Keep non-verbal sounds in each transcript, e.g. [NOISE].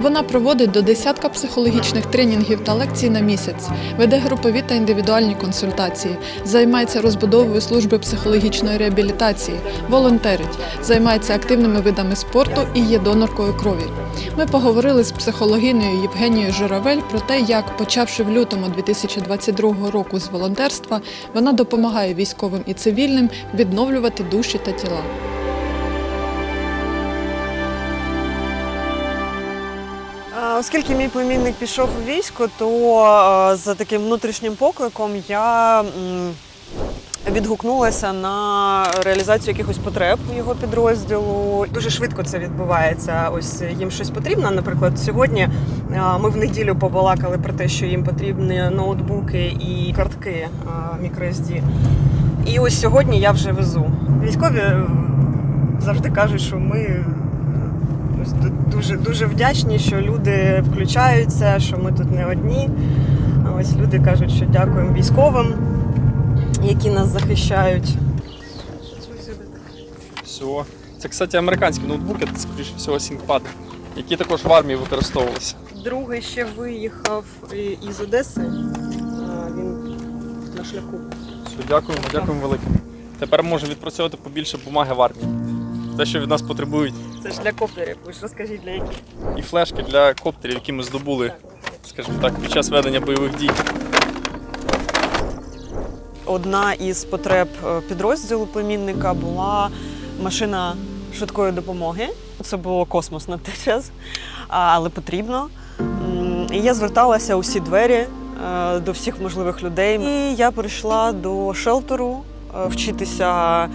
Вона проводить до десятка психологічних тренінгів та лекцій на місяць, веде групові та індивідуальні консультації, займається розбудовою служби психологічної реабілітації, волонтерить, займається активними видами спорту і є доноркою крові. Ми поговорили з психологинею Євгенією Журавель про те, як, почавши в лютому 2022 року з волонтерства, вона допомагає військовим і цивільним відновлювати душі та тіла. Оскільки мій племінник пішов у військо, то е, за таким внутрішнім покликом я відгукнулася на реалізацію якихось потреб його підрозділу. Дуже швидко це відбувається. Ось їм щось потрібно. Наприклад, сьогодні е, ми в неділю побалакали про те, що їм потрібні ноутбуки і картки microSD. І ось сьогодні я вже везу. Військові е, завжди кажуть, що ми дуже дуже вдячні, що люди включаються, що ми тут не одні. А Ось люди кажуть, що дякуємо військовим, які нас захищають. Все. Це, кстати, американські ноутбуки, це, скоріше всього, ThinkPad, які також в армії використовувалися. Другий ще виїхав із Одеси. Він на шляху. Все, дякуємо, дякуємо велике. Тепер можемо відпрацьовувати побільше бумаги в армії. Те, що від нас потребують. Це ж для коптерів. Ви ж розкажіть для яких. І флешки для коптерів, які ми здобули, скажімо так, під час ведення бойових дій. Одна із потреб е, підрозділу племінника була машина швидкої допомоги. Це було космос на той час, але потрібно. І я зверталася у всі двері е, до всіх можливих людей. І я прийшла до шелтеру е, вчитися.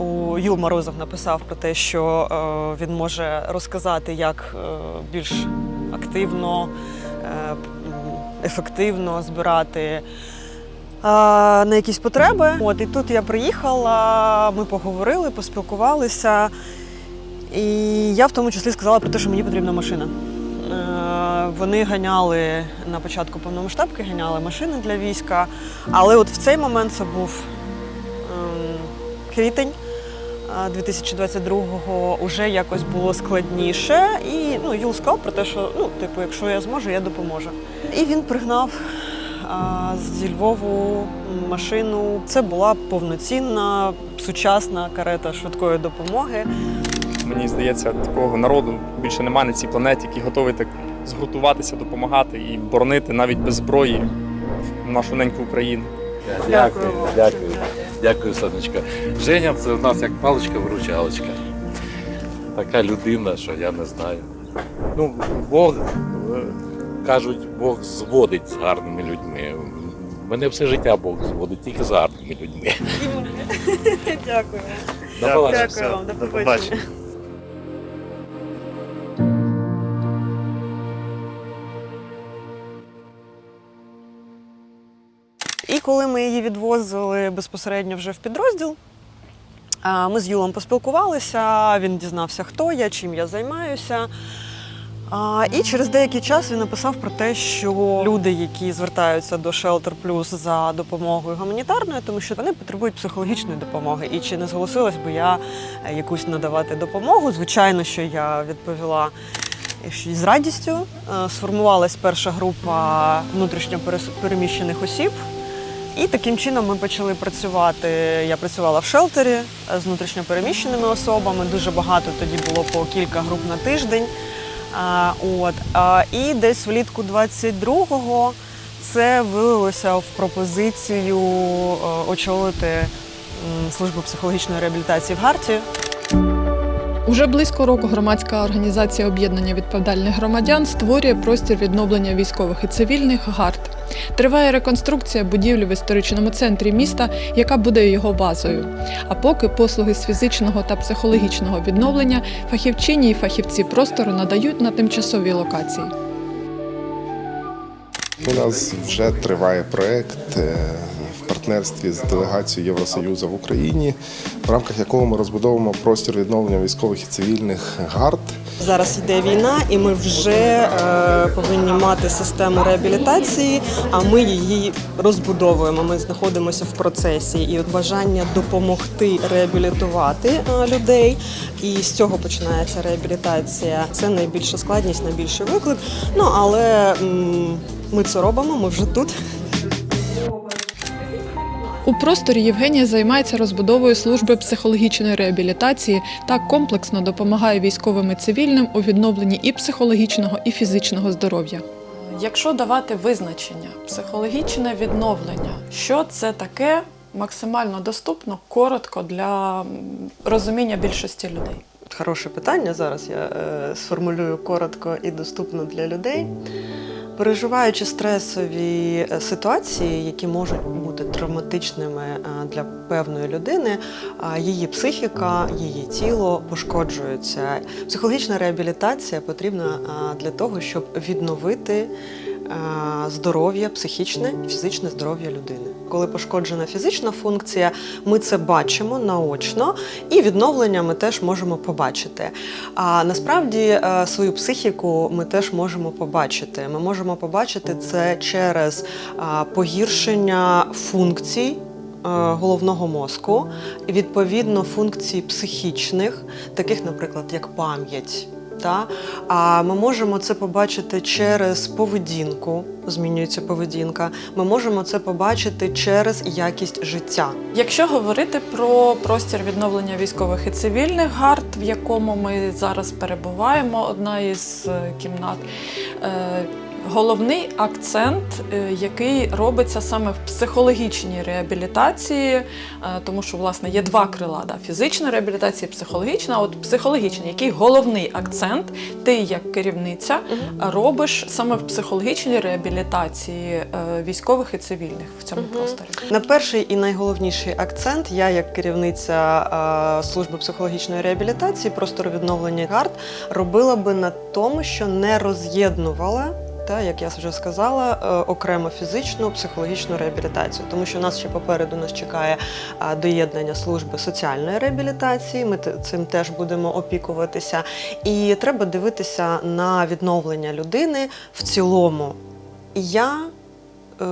У Юл Морозов написав про те, що е, він може розказати, як е, більш активно, е, ефективно збирати а, на якісь потреби. От і тут я приїхала, ми поговорили, поспілкувалися. І я в тому числі сказала про те, що мені потрібна машина. Е, Вони ганяли на початку повномасштабки, ганяли машини для війська. Але от в цей момент це був ем, квітень. Е, 2022-го вже якось було складніше, і ну, Юл сказав про те, що ну, типу, якщо я зможу, я допоможу. І він пригнав а, зі Львову машину. Це була повноцінна сучасна карета швидкої допомоги. Мені здається, такого народу більше немає на цій планеті, який готовий так згуртуватися, допомагати і боронити навіть без зброї нашу неньку Україну. Дякую Дякую. Дякую, сонечко. Женя, це в нас як паличка-виручалочка. Така людина, що я не знаю. Ну, Бог, е, кажуть, Бог зводить з гарними людьми. Мене все життя Бог зводить тільки з гарними людьми. Дякую. До побачення. Дякую вам, до побачення. Коли ми її відвозили безпосередньо вже в підрозділ, ми з Юлом поспілкувалися, він дізнався, хто я, чим я займаюся. І через деякий час він написав про те, що люди, які звертаються до Shelter Plus за допомогою гуманітарною, тому що вони потребують психологічної допомоги. І чи не зголосилась би я е, якусь надавати допомогу? Звичайно, що я відповіла що з радістю. Е, Сформувалась перша група внутрішньо переміщених осіб. І таким чином ми почали працювати. Я працювала в шелтері з внутрішньопереміщеними особами. Дуже багато тоді було по кілька груп на тиждень. От, і десь влітку 22-го це вилилося в пропозицію е, очолити службу психологічної реабілітації в Гарті. Уже близько року громадська організація об'єднання відповідальних громадян створює простір відновлення військових і цивільних ГАРД. Триває реконструкція будівлі в історичному центрі міста, яка буде його базою. А поки послуги з фізичного та психологічного відновлення фахівчині і фахівці простору надають на тимчасовій локації. У нас вже триває проект е, партнерстві з делегацією Євросоюзу в Україні, в рамках якого ми розбудовуємо простір відновлення військових і цивільних гард. Зараз йде війна, і ми вже е, повинні мати систему реабілітації, а ми її розбудовуємо. Ми знаходимося в процесі. І от бажання допомогти реабілітувати е, людей. І з цього починається реабілітація. Це найбільша складність, найбільший виклик. Ну але ми це робимо, ми вже тут. У просторі Євгенія займається розбудовою служби психологічної реабілітації та комплексно допомагає військовим і цивільним у відновленні і психологічного, і фізичного здоров'я. Якщо давати визначення, психологічне відновлення, що це таке максимально доступно, коротко для розуміння більшості людей. Хороше питання. Зараз я е, сформулюю коротко і доступно для людей. Переживаючи стресові е, ситуації, які можуть бути травматичними е, для певної людини, її психіка, її тіло пошкоджуються. Психологічна реабілітація потрібна для того, щоб відновити здоров'я, психічне і фізичне здоров'я людини. Коли пошкоджена фізична функція, ми це бачимо наочно, і відновлення ми теж можемо побачити. А насправді е, свою психіку ми теж можемо побачити. Ми можемо побачити це через е, погіршення функцій. е, Головного мозку, відповідно функцій психічних, таких, наприклад, як пам'ять. Та? А ми можемо це побачити через поведінку, змінюється поведінка. Ми можемо це побачити через якість життя. Якщо говорити про простір відновлення військових і цивільних гард, в якому ми зараз перебуваємо, одна із е, кімнат. Головний акцент, е, який робиться саме в психологічній реабілітації, е, тому що власне є два крила: да, фізична реабілітація, і психологічна. От психологічна, який головний акцент, ти як керівниця робиш саме в психологічній реабілітації е, військових і цивільних в цьому просторі. На перший і найголовніший акцент я, як керівниця служби психологічної реабілітації, простору відновлення гард, робила би на тому, що не роз'єднувала. Та, як я вже сказала, е, окремо фізичну, психологічну реабілітацію, тому що нас ще попереду нас чекає доєднання служби соціальної реабілітації. Ми цим теж будемо опікуватися. І треба дивитися на відновлення людини в цілому. Я е,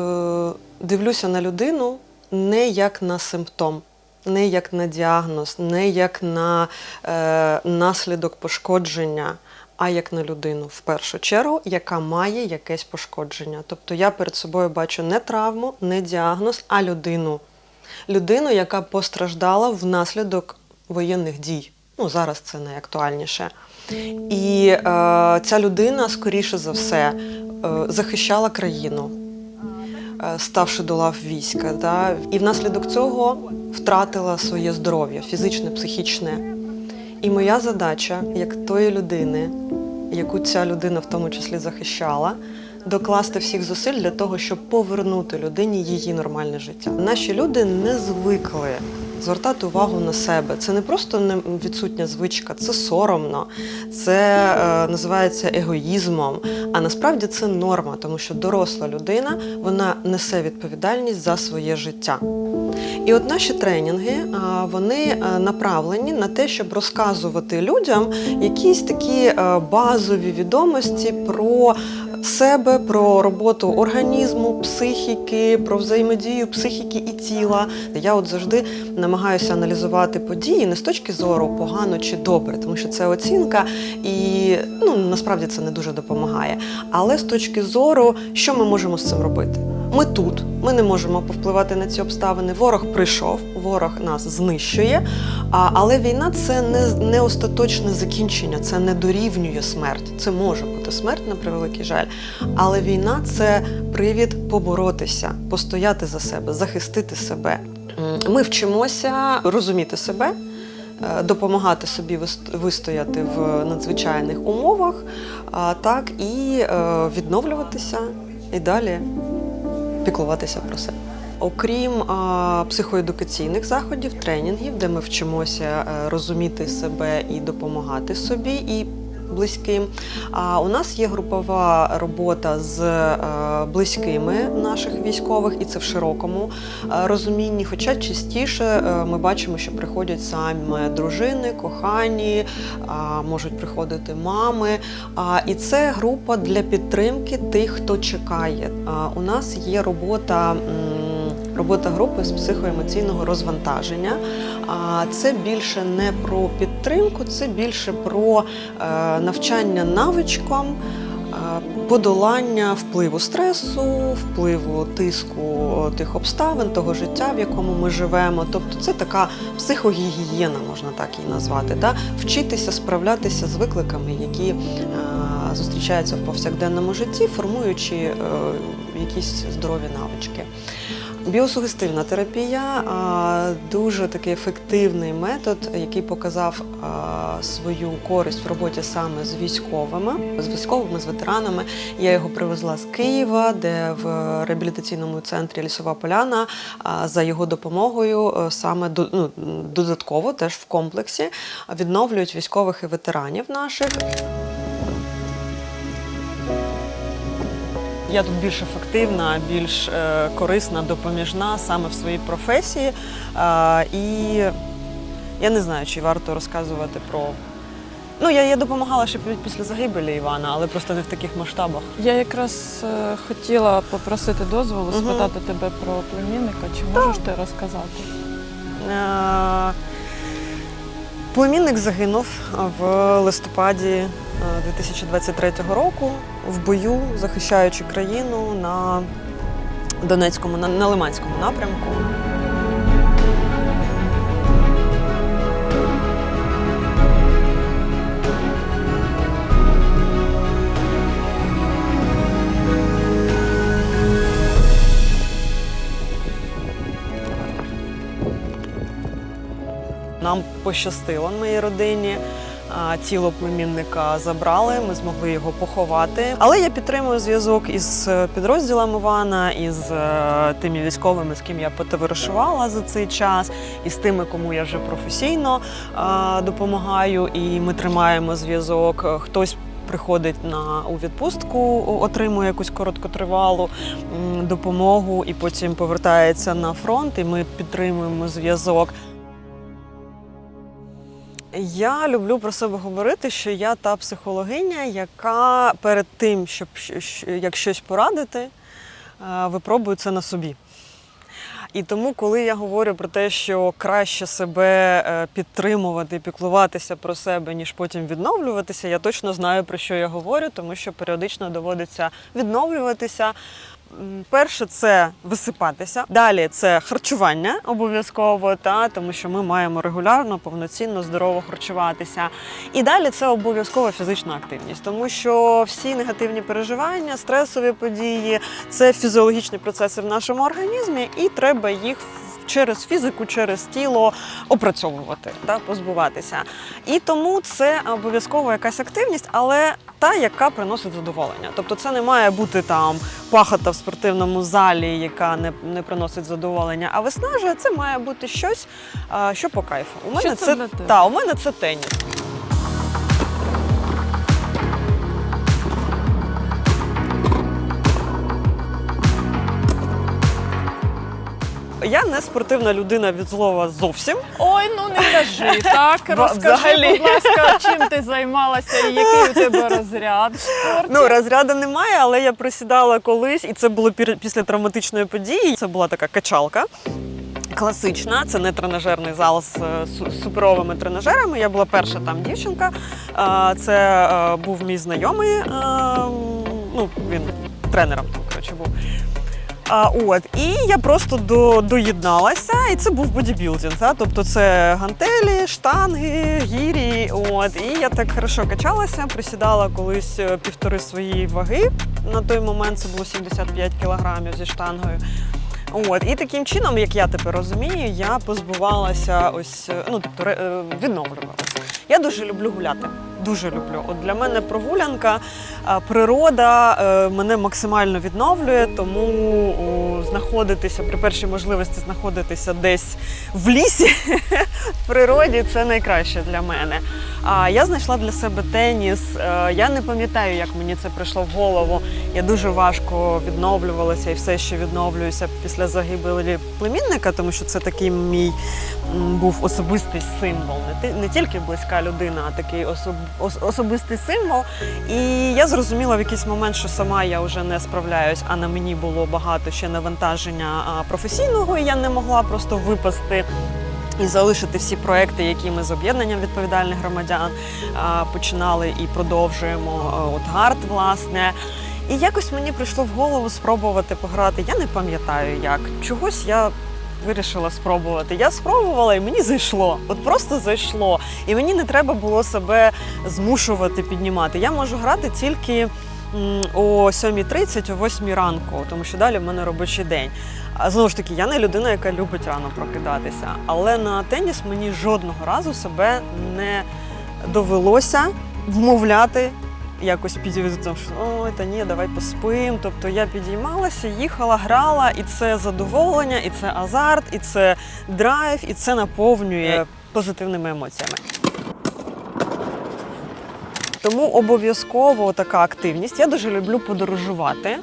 дивлюся на людину не як на симптом, не як на діагноз, не як на е, наслідок пошкодження, а як на людину в першу чергу, яка має якесь пошкодження. Тобто я перед собою бачу не травму, не діагноз, а людину. Людину, яка постраждала внаслідок воєнних дій. Ну, зараз це найактуальніше. І е, ця людина, скоріше за все, е, захищала країну, е, ставши до лав війська. Да? І внаслідок цього втратила своє здоров'я, фізичне, психічне. І моя задача, як тої людини, яку ця людина в тому числі захищала, докласти всіх зусиль для того, щоб повернути людині її нормальне життя. Наші люди не звикли звертати увагу на себе. Це не просто не відсутня звичка, це соромно, це е, називається егоїзмом. А насправді це норма, тому що доросла людина вона несе відповідальність за своє життя. І от наші тренінги вони направлені на те, щоб розказувати людям якісь такі е, базові відомості про себе, про роботу організму, психіки, про взаємодію психіки і тіла. Я от завжди намагаюся аналізувати події не з точки зору погано чи добре, тому що це оцінка, і ну насправді це не дуже допомагає. Але з точки зору, що ми можемо з цим робити. Ми тут, ми не можемо повпливати на ці обставини. Ворог прийшов, ворог нас знищує. А, але війна це не, не остаточне закінчення, це не дорівнює смерть. Це може бути смерть, на превеликий жаль. Але війна це привід поборотися, постояти за себе, захистити себе. Ми вчимося розуміти себе. е, Допомагати собі вис- вистояти в надзвичайних умовах, так і е, відновлюватися і далі піклуватися про себе. Окрім а, психоедукаційних заходів, тренінгів, де ми вчимося е, розуміти себе і допомагати собі, і близьким. А у нас є групова робота з е, близькими наших військових, і це в широкому е, розумінні. Хоча частіше е, ми бачимо, що приходять саме дружини, кохані, можуть приходити мами. І це група для підтримки тих, хто чекає. У нас є робота. Робота групи з психоемоційного розвантаження. А це більше не про підтримку, це більше про е, навчання навичкам, е, подолання впливу стресу, впливу тиску тих обставин, того життя, в якому ми живемо. Тобто це така психогігієна, можна так її назвати. Да? Вчитися справлятися з викликами, які е, зустрічаються в повсякденному житті, формуючи е, якісь здорові навички. Біосугестивна терапія дуже такий ефективний метод, який показав свою користь в роботі саме з військовими, з військовими, з ветеранами. Я його привезла з Києва, де в реабілітаційному центрі Лісова Поляна за його допомогою е, саме ну, додатково теж в комплексі відновлюють військових і ветеранів наших. Я тут більш ефективна, більш е, корисна, допоміжна саме в своїй професії. І я не знаю, чи варто розказувати про. Ну, я, я допомагала ще після загибелі Івана, але просто не в таких масштабах. Я якраз е, хотіла попросити дозволу спитати тебе про племінника. Чи можеш ти розказати? Е, Племінник загинув в листопаді е, 2023 року в бою, захищаючи країну на Донецькому, на Лиманському напрямку. Нам пощастило моїй родині. Тіло племінника забрали, ми змогли його поховати. Але я підтримую зв'язок із е, підрозділом Івана, із е, тими військовими, з ким я потоваришувала за цей час, і з тими, кому я вже професійно допомагаю. І ми тримаємо зв'язок. Хтось приходить на у відпустку, отримує якусь короткотривалу допомогу, і потім повертається на фронт. І ми підтримуємо зв'язок. Я люблю про себе говорити, що я та психологиня, яка перед тим, щоб як щось порадити, е, випробує це на собі. І тому, коли я говорю про те, що краще себе е, підтримувати, піклуватися про себе, ніж потім відновлюватися, я точно знаю, про що я говорю, тому що періодично доводиться відновлюватися. Перше це висипатися. Далі це харчування обов'язково, та тому що ми маємо регулярно, повноцінно, здорово харчуватися. І далі це обов'язкова фізична активність, тому що всі негативні переживання, стресові події це фізіологічні процеси в нашому організмі, і треба їх через фізику, через тіло опрацьовувати, та, позбуватися. І тому це обов'язково якась активність, але та, яка приносить задоволення. Тобто це не має бути там пахота в спортивному залі, яка не, не приносить задоволення, а виснажує, це має бути щось, що по кайфу. У мене Що це це та, у мене це теніс. Я не спортивна людина від слова зовсім. Ой, ну не кажи [LAUGHS] так. Розкажи, будь ласка, чим ти займалася і який у тебе розряд в спорті? Ну, розряду немає, але я присідала колись, і це було після травматичної події. Це була така качалка. Класична, це не тренажерний зал з е, суперовими тренажерами. Я була перша там дівчинка. Це е, був мій знайомий. е, Ну, він тренером там, коротше, був. А, от, і я просто до, доєдналася, і це був бодібілдинг. Та? Тобто це гантелі, штанги, гірі. От, і я так хорошо качалася, присідала колись е, півтори свої ваги. На той момент це було 75 кілограмів зі штангою. От, і таким чином, як я тепер розумію, я позбувалася ось, е, ну тобто е, відновлювалася. Я дуже люблю гуляти. Дуже люблю. От для мене прогулянка, природа е, мене максимально відновлює, тому знаходитися при першій можливості знаходитися десь в лісі [LAUGHS] в природі це найкраще для мене. А я знайшла для себе теніс. Е, Я не пам'ятаю, як мені це прийшло в голову. Я дуже важко відновлювалася і все ще відновлююся після загибелі племінника, тому що це такий мій був особистий символ. Не, ти- не тільки близька людина, а такий особ, ос- особистий символ. І я зрозуміла в якийсь момент, що сама я вже не справляюсь, а на мені було багато ще навантаження професійного, і я не могла просто випасти. І залишити всі проекти, які ми з об'єднанням відповідальних громадян починали і продовжуємо. От гард, власне. І якось мені прийшло в голову спробувати пограти. Я не пам'ятаю як. Чогось я вирішила спробувати. Я спробувала і мені зайшло. От просто зайшло. І мені не треба було себе змушувати піднімати. Я можу грати тільки о 7.30, о 8 ранку, тому що далі в мене робочий день. А знову ж таки, я не людина, яка любить рано прокидатися. Але на теніс мені жодного разу себе не довелося вмовляти. Якось підійти, що ой, та ні, давай поспим. Тобто я підіймалася, їхала, грала, і це задоволення, і це азарт, і це драйв, і це наповнює позитивними емоціями. Тому обов'язково така активність. Я дуже люблю подорожувати.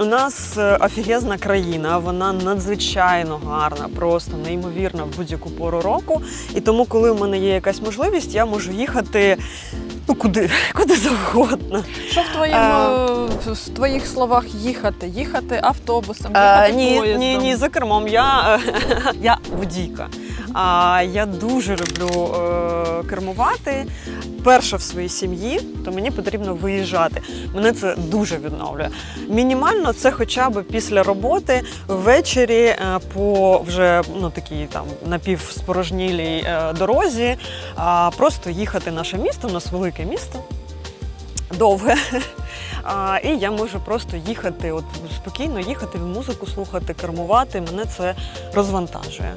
У нас е, офігезна країна, вона надзвичайно гарна, просто неймовірна в будь-яку пору року. І тому, коли в мене є якась можливість, я можу їхати ну куди, куди завгодно. Що в твоєму А. в твоїх словах їхати? Їхати автобусом, їхати а, ні, поїздом? ні, ні, за кермом. Я, е, [LAUGHS] я водійка. А я дуже люблю е, кермувати. Перша в своїй сім'ї, то мені потрібно виїжджати. Мене це дуже відновлює. Мінімально це хоча б після роботи ввечері е, по вже ну такій там напівспорожнілій е, дорозі. А просто їхати наше місто, у нас велике місто. Довге. А, і я можу просто їхати, от спокійно їхати, музику слухати, кермувати. Мене це розвантажує.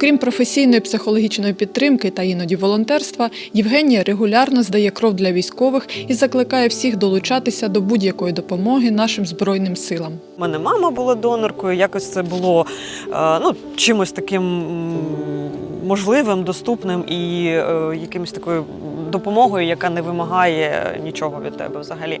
Окрім професійної психологічної підтримки та іноді волонтерства, Євгенія регулярно здає кров для військових і закликає всіх долучатися до будь-якої допомоги нашим збройним силам. У мене мама була доноркою, якось це було е, ну, чимось таким можливим, доступним і е, якимось такою допомогою, яка не вимагає нічого від тебе взагалі.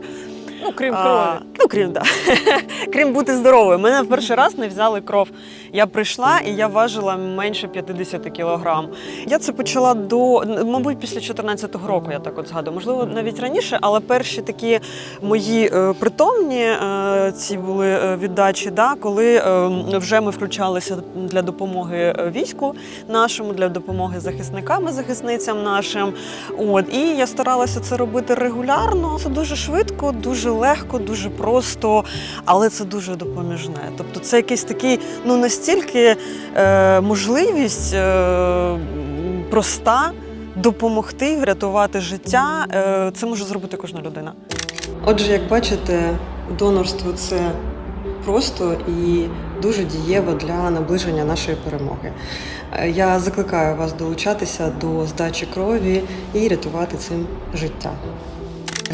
Ну, крім А, крові. ну, крім, да. [LAUGHS] крім бути здоровою. Мене в перший раз не взяли кров. Я прийшла і я важила менше 50 кілограм. Я це почала до, мабуть, після 14-го року, я так от згадую. Можливо, навіть раніше, але перші такі мої е, притомні е, ці були е, віддачі, да, коли е, вже ми включалися для допомоги війську нашому, для допомоги захисникам і захисницям нашим. От і я старалася це робити регулярно. Це дуже швидко, дуже легко, дуже просто, але це дуже допоміжне. Тобто, це якийсь такий, ну настільки е, можливість е, проста допомогти, врятувати життя. Е, це може зробити кожна людина. Отже, як бачите, донорство це просто і дуже дієво для наближення нашої перемоги. Е, Я закликаю вас долучатися до здачі крові і рятувати цим життя.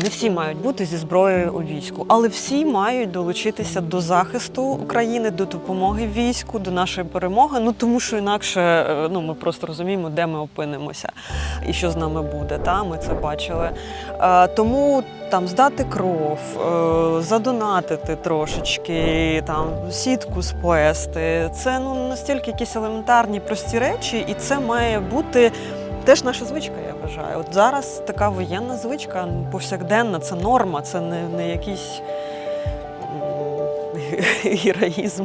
Не всі мають бути зі зброєю у війську, але всі мають долучитися до захисту України, до допомоги війську, до нашої перемоги. Ну тому що інакше е, ну ми просто розуміємо, де ми опинимося і що з нами буде. Та ми це бачили. Е, тому там здати кров, е, задонатити трошечки, там сітку сплести. Це ну настільки якісь елементарні прості речі, і це має бути. Теж наша звичка, я вважаю. От зараз така воєнна звичка, ну, повсякденна, це норма, це не, не якийсь [LAUGHS] героїзм.